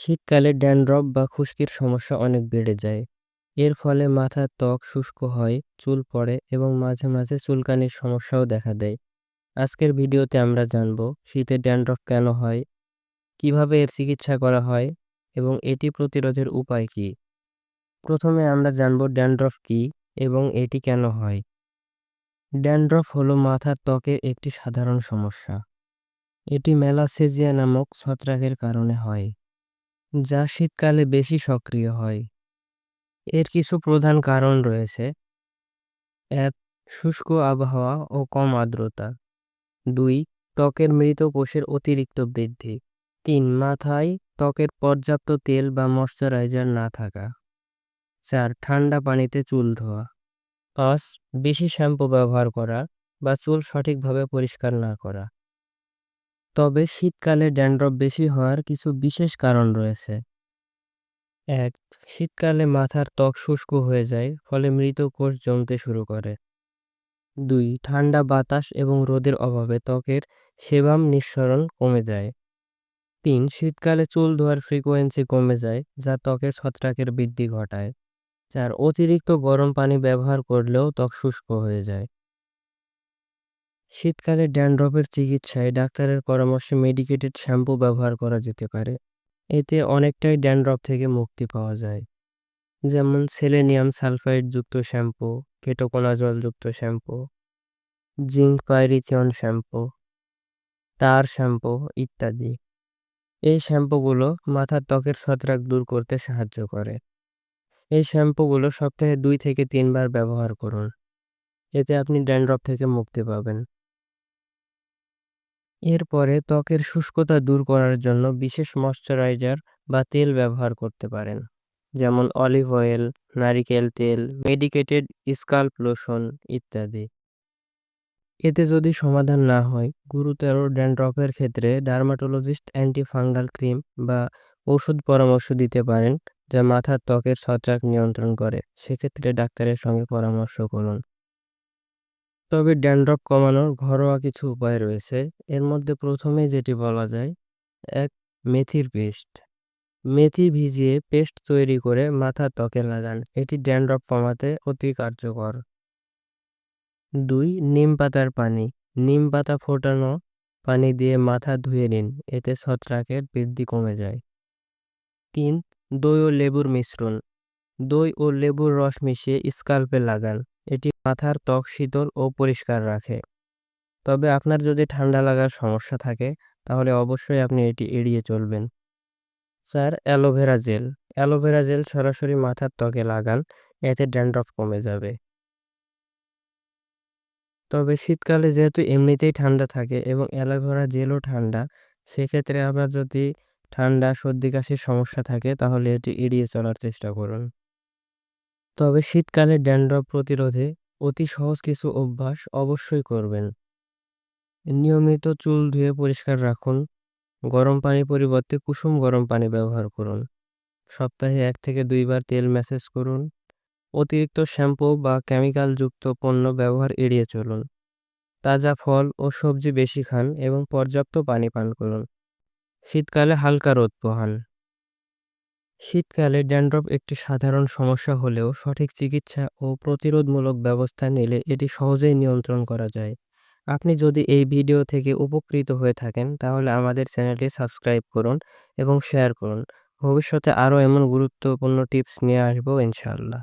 শীতকালে ড্যান্ড্রফ বা খুশকির সমস্যা অনেক বেড়ে যায়। এর ফলে মাথার ত্বক শুষ্ক হয়, চুল পড়ে এবং মাঝে মাঝে চুলকানির সমস্যাও দেখা দেয়। আজকের ভিডিওতে আমরা জানব, শীতে ড্যান্ড্রফ কেন হয়? কীভাবে এর চিকিৎসা করা হয়? এবং এটি প্রতিরোধের উপায় কি? প্রথমে আমরা জানব ড্যান্ড্রফ কি এবং এটি কেন হয়। ড্যান্ড্রফ হলো মাথার ত্বকের একটি সাধারণ সমস্যা। এটি মেলাসেজিয়া নামক ছত্রাকের কারণে হয়। যা শীতকালে বেশি সক্রিয় হয়। এর কিছু প্রধান কারণ রয়েছে। এক, শুষ্ক আবহাওয়া ও কম আর্দ্রতা। দুই, ত্বকের মৃত কোষের অতিরিক্ত বৃদ্ধি। তিন, মাথায় ত্বকের পর্যাপ্ত তেল বা ময়শ্চারাইজার না থাকা। চার, ঠান্ডা পানিতে চুল ধোয়া। পাঁচ, বেশি শ্যাম্পু ব্যবহার করা বা চুল সঠিকভাবে পরিষ্কার না করা। তবে শীতকালে ড্যান্ড্রফ বেশি হওয়ার কিছু বিশেষ কারণ রয়েছে। এক, শীতকালে মাথার ত্বক শুষ্ক হয়ে যায়, ফলে মৃত কোষ জমতে শুরু করে। দুই, ঠান্ডা বাতাস এবং রোদের অভাবে ত্বকের সেবাম নিঃসরণ কমে যায়। তিন, শীতকালে চুল ধোয়ার ফ্রিকোয়েন্সি কমে যায়, যা ত্বকে ছত্রাকের বৃদ্ধি ঘটায়। চার, অতিরিক্ত গরম পানি ব্যবহার করলেও ত্বক শুষ্ক হয়ে যায়। শীতকালে ড্যান্ড্রফের চিকিৎসায় ডাক্তারের পরামর্শে মেডিকেটেড শ্যাম্পু ব্যবহার করা যেতে পারে। এতে অনেকটাই ড্যান্ড্রফ থেকে মুক্তি পাওয়া যায়। যেমন সেলেনিয়াম সালফাইডযুক্ত শ্যাম্পু কেটোকোনাজলযুক্ত শ্যাম্পু জিঙ্ক পাইরিথিয়ন শ্যাম্পু তার শ্যাম্পু ইত্যাদি। এই শ্যাম্পুগুলো মাথার ত্বকের ছত্রাক দূর করতে সাহায্য করে। এই শ্যাম্পুগুলো সপ্তাহে দুই থেকে তিনবার ব্যবহার করুন। এতে আপনি ড্যান্ড্রফ থেকে মুক্তি পাবেন। এরপরে ত্বকের শুষ্কতা দূর করার জন্য বিশেষ ময়শ্চারাইজার বা তেল ব্যবহার করতে পারেন। যেমন অলিভ অয়েল, নারিকেল তেল, মেডিকেটেড স্কাল্প লোশন ইত্যাদি। এতে যদি সমাধান না হয়, গুরুতর ড্যান্ড্রফের ক্ষেত্রে ডার্মাটোলজিস্ট অ্যান্টিফাঙ্গাল ক্রিম বা ওষুধ পরামর্শ দিতে পারেন, যা মাথার ত্বকের ছত্রাক নিয়ন্ত্রণ করে। সেক্ষেত্রে ডাক্তারের সঙ্গে পরামর্শ করুন। তবে ড্যান্ড্রফ কমানোর ঘরোয়া কিছু উপায় রয়েছে। এর মধ্যে প্রথমেই যেটি বলা যায়, এক, মেথির পেস্ট। মেথি ভিজিয়ে পেস্ট তৈরি করে মাথা ত্বকে লাগান। এটি ড্যান্ড্রফ কমাতে অতি কার্যকর। দুই, নিম পাতার পানি। নিম পাতা ফোটানো পানি দিয়ে মাথা ধুয়ে নিন। এতে ছত্রাকের বৃদ্ধি কমে যায়। তিন, দই ও লেবুর মিশ্রণ। দই ও লেবুর রস মিশিয়ে স্কাল্পে লাগান। এটি মাথার ত্বক শীতল ও পরিষ্কার রাখে। তবে আপনার যদি ঠান্ডা লাগার সমস্যা থাকে, তাহলে অবশ্যই আপনি এটি এড়িয়ে চলবেন। চার অ্যালোভেরা জেল। অ্যালোভেরা জেল সরাসরি মাথার ত্বকে লাগান, এতে ড্যান্ড্রফ কমে যাবে। তবে শীতকালে যেহেতু এমনিতেই ঠান্ডা থাকে এবং অ্যালোভেরা জেলও ঠান্ডা, সেক্ষেত্রে আপনার যদি ঠান্ডা, সর্দি, কাশির সমস্যা থাকে, তাহলে এটি এড়িয়ে চলার চেষ্টা করুন। তবে শীতকালে ড্যান্ড্রফ প্রতিরোধে অতি সহজ কিছু অভ্যাস অবশ্যই করবেন। নিয়মিত চুল ধুয়ে পরিষ্কার রাখুন। গরম পানি পরিবর্তে কুসুম গরম পানি ব্যবহার করুন। সপ্তাহে এক থেকে দুইবার তেল ম্যাসেজ করুন। অতিরিক্ত শ্যাম্পু বা কেমিক্যালযুক্ত পণ্য ব্যবহার এড়িয়ে চলুন। তাজা ফল ও সবজি বেশি খান এবং পর্যাপ্ত পানি পান করুন। শীতকালে হালকা রোদ পোহান। শীতকালে ড্যান্ড্রফ একটি সাধারণ সমস্যা হলেও সঠিক চিকিৎসা ও প্রতিরোধমূলক ব্যবস্থা নিলে এটি সহজেই নিয়ন্ত্রণ করা যায়। আপনি যদি এই ভিডিও থেকে উপকৃত হয়ে থাকেন, তাহলে আমাদের চ্যানেলটি সাবস্ক্রাইব করুন এবং শেয়ার করুন। ভবিষ্যতে আরও এমন গুরুত্বপূর্ণ টিপস নিয়ে আসব ইনশাআল্লাহ।